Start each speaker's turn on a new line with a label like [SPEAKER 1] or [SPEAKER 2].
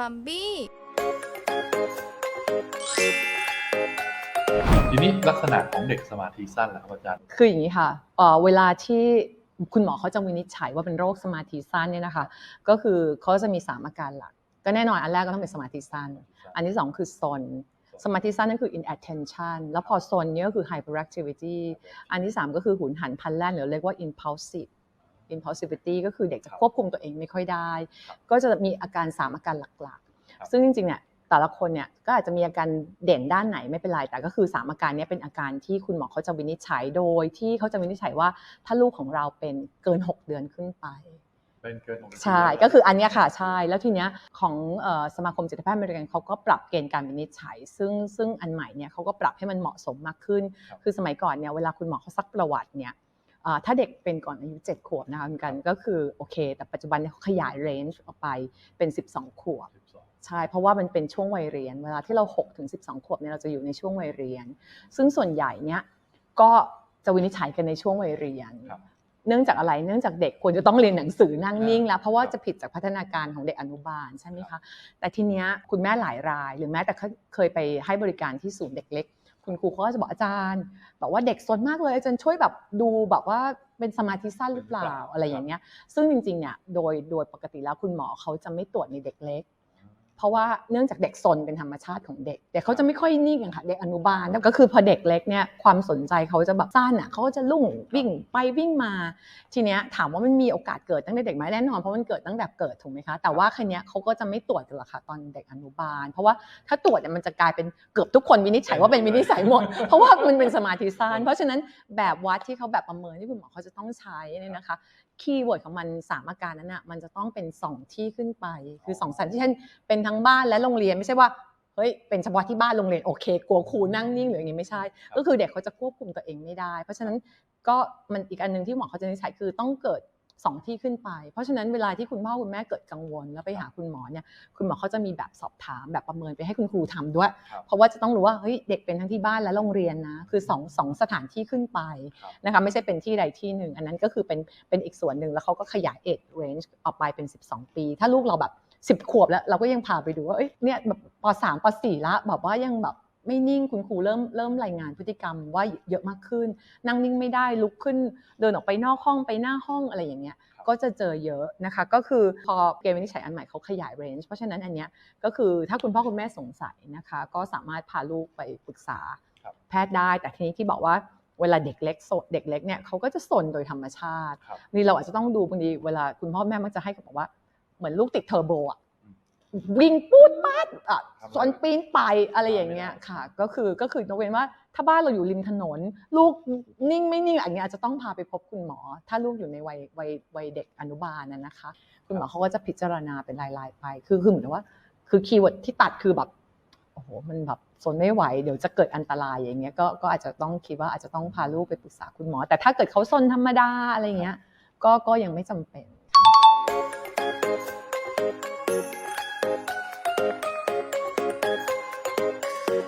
[SPEAKER 1] มัมบี้
[SPEAKER 2] ทีนี้ลักษณะของเด็กสมาธิสั้นล่ะครับอาจารย์
[SPEAKER 3] คืออย่างนี้ค่ะเอ่อเวลาที่คุณหมอเขาจะวินิจฉัยว่าเป็นโรคสมาธิสั้นเนี่ยนะคะ ก็คือเขาจะมี 3 อาการหลัก ก็แน่นอนอันแรกก็ต้องเป็นสมาธิสั้น อันที่ 2 คือซน สมาธิสั้นนั่นคือ inattention แล้วพอซนเนี่ยก็คือ hyperactivity อันที่ 3 ก็คือหุนหันพลันแล่นหรือเรียกว่า impulsive impulsivity ก็คือเด็กจะควบคุมตัวเองไม่ค่อยได้ ก็จะมีอาการ 3 อาการหลัก
[SPEAKER 2] ครับ
[SPEAKER 3] ๆซึ่งจริงๆเนี่ยแต่ละคนเนี่ยก็อาจจะมีอาการเด่นด้านไหนไม่เป็นไรแต่ก็คือ 3 อาการเนี้เป็นอาการที่คุณหมอเขาจะวินิจฉัยโดย ที่เขาจะวินิจฉัยว่าถ้าลูกของเราเป็นเกิน 6 เดือนขึ้นไป
[SPEAKER 2] เป็นเกินของ
[SPEAKER 3] ใช่ ก็คืออันเนี้ยค่ะ ใช่ แล้วทีเนี้ยของเอ่อสมาคมจิตแพทย์อเมริกันเขาก็ปรับเกณฑ์การวินิจฉัย ซึ่งซึ่งอันใหม่เนี่ยเขาก็ปรับให้มันเหมาะสมมากขึ้น คือสมัยก่อนเนี่ยเวลาคุณหมอเขาซักประวัติเนี่ยอ่า ถ้าเด็กเป็นก่อนอายุ 7 ขวบนะคะเหมือนกันก็คือโอเค แต่ปัจจุบันเนี่ยเขาขยายเรนจ์ออกไปเป็น 12 ขวบใช่เพราะว่ามันเป็นช่วงวัยเรียน เวลาที่เรา6ถึง12 ขวบเนี่ยเราจะอยู่ในช่วงวัยเรียน ซึ่งส่วนใหญ่เนี่ยก็จะวินิจฉัยกันในช่วงวัยเรียน
[SPEAKER 2] ครับ
[SPEAKER 3] เนื่องจากอะไรเนื่องจากเด็กควรจะต้องเรียนหนังสือนั่งนิ่งแล้ว เพราะว่าจะผิดจากพัฒนาการของเด็กอนุบาลใช่ไหมคะแต่ทีเนี้ยคุณแม่หลายราย หรือแม้แต่เคยไปให้บริการที่ศูนย์เด็กเล็ก คุณครูเขาก็จะบอกอาจารย์บอกว่าเด็กซนมากเลยอาจารย์ช่วยแบบดูแบบว่าเป็นสมาธิสั้นหรือเปล่าอะไรอย่างเงี้ย ซึ่งจริงๆเนี่ยโดยโดยปกติแล้วคุณหมอเขาจะไม่ตรวจในเด็กเล็ก ราะว่าเนื่องจากเด็กซนเป็นธรรมชาติของเด็กเด็กเขาจะไม่ค่อยนิ่งอะค่ะเด็กอนุบาลก็คือพอเด็กเล็กเนี่ยความสนใจเขาจะแบบสั้นอะเขาก็จะลุ่งวิ่งไปวิ่งมา ทีเนี้ยถามว่ามันมีโอกาสเกิดตั้งแต่เด็กไหมแน่นอนเพราะมันเกิดตั้งแต่เกิดถูกไหมคะแต่ว่าคันนี้ยเขาก็จะไม่ตรวจกันหรอกค่ะตอนเด็กอนุบาล เพราะว่าถ้าตรวจเนี่ยมันจะกลายเป็นเกือบทุกคนวินิจฉัยว่าเป็นวินิจฉัยหมดเพราะว่ามันเป็นสมาธิสั้นเพราะฉะนั้นแบบวัดที่เขาแบบประเมินที่คุณหมอเขาจะต้องใช้เนี่ยนะคะ คีย์เวิร์ดของมัน 3 อาการนั้นน่ะมันจะต้องเป็น 2 ที่ขึ้นไป คือ2สันที่เช่นเป็นทั้งบ้านและโรงเรียนไม่ใช่ว่าเฮ้ยเป็นเฉพาะที่บ้านโรงเรียนโอเคกลัวครูนั่งนิ่งหรืออย่างนี้ไม่ใช่ ก็คือเด็กเขาจะควบคุมตัวเองไม่ได้ เพราะฉะนั้นก็มันอีกอันหนึงที่หมอเขาจะนิสัยคือต้องเกิด 2ที่ขึ้นไป เพราะฉะนั้นเวลาที่คุณพ่อคุณแม่เกิดกังวล แล้วไปหาคุณหมอเนี่ยคุณหมอเขาจะมีแบบสอบถามแบบประเมินไปให้คุณครูทำด้วย
[SPEAKER 2] ครับ
[SPEAKER 3] เพราะว่าจะต้องรู้ว่าเฮ้ยเด็กเป็นทั้งที่บ้านและโรงเรียนนะคือสองสองสถานที่ขึ้นไป
[SPEAKER 2] ครับ
[SPEAKER 3] นะคะไม่ใช่เป็นที่ใดที่หนึ่ง อันนั้นก็คือเป็นเป็นอีกส่วนหนึ่งแล้วเขาก็ขยายเอ e เรนจ์ออกไปเป็น 12 ปี ถ้าลูกเราแบบ10ขวบแล้วเราก็ยังพาไปดูว่าเอ้ยเนี่ยแบบปสามปสี่ละแบบว่ายังแบบ ไม่นิ่งคุณครูเริ่มเริ่มรายงานพฤติกรรมว่าเยอะมากขึ้น นั่งนิ่งไม่ได้ลุกขึ้น เดินออกไปนอกห้องไปหน้าห้องอะไรอย่างเงี้ย
[SPEAKER 2] ครับ
[SPEAKER 3] ก็จะเจอเยอะนะคะ ก็คือพอเกณฑ์วินิจฉัยอันใหม่เขาขยายเรนจ์เพราะฉะนั้นอันเนี้ยก็คือถ้าคุณพ่อคุณแม่สงสัยนะคะ ก็สามารถพาลูกไปปรึกษา
[SPEAKER 2] ครับ
[SPEAKER 3] แพทย์ได้ แต่ทีนี้ที่บอกว่าเวลาเด็กเล็กโซเด็กเล็กเนี่ยเขาก็จะสนโดยธรรมชาติ
[SPEAKER 2] ครับ
[SPEAKER 3] นี่เราอาจจะต้องดูบางทีเวลาคุณพ่อแม่มักจะให้เขาบอกว่าเหมือนลูกติดเทอร์โบอะ
[SPEAKER 2] อืม
[SPEAKER 3] วิ่งปูดปัดอะ
[SPEAKER 2] ทำอะไร
[SPEAKER 3] สอนปีนไปอะไรอย่างเงี้ย
[SPEAKER 2] ทำไม่ได้
[SPEAKER 3] ค่ะ ก็คือก็คือยกเว้นว่า ถ้าบ้านเราอยู่ริมถนน ลูกนิ่งไม่นิ่งอันเนี้ยอาจจะต้องพาไปพบคุณหมอ ถ้าลูกอยู่ในวัยวัยวัยเด็กอนุบาลน่ะนะคะ คุณหมอเขาก็จะพิจารณาเป็นรายๆไป คือคือเหมือนว่า คือคีย์เวิร์ดที่ตัดคือแบบโอ้โหมันแบบสนไม่ไหวเดี๋ยวจะเกิดอันตรายอย่างเงี้ยก็ก็อาจจะต้องคิดว่าอาจจะต้องพาลูกไปปรึกษาคุณหมอ แต่ถ้าเกิดเขาซนธรรมดาอะไรเงี้ยก็ก็ยังไม่จำเป็น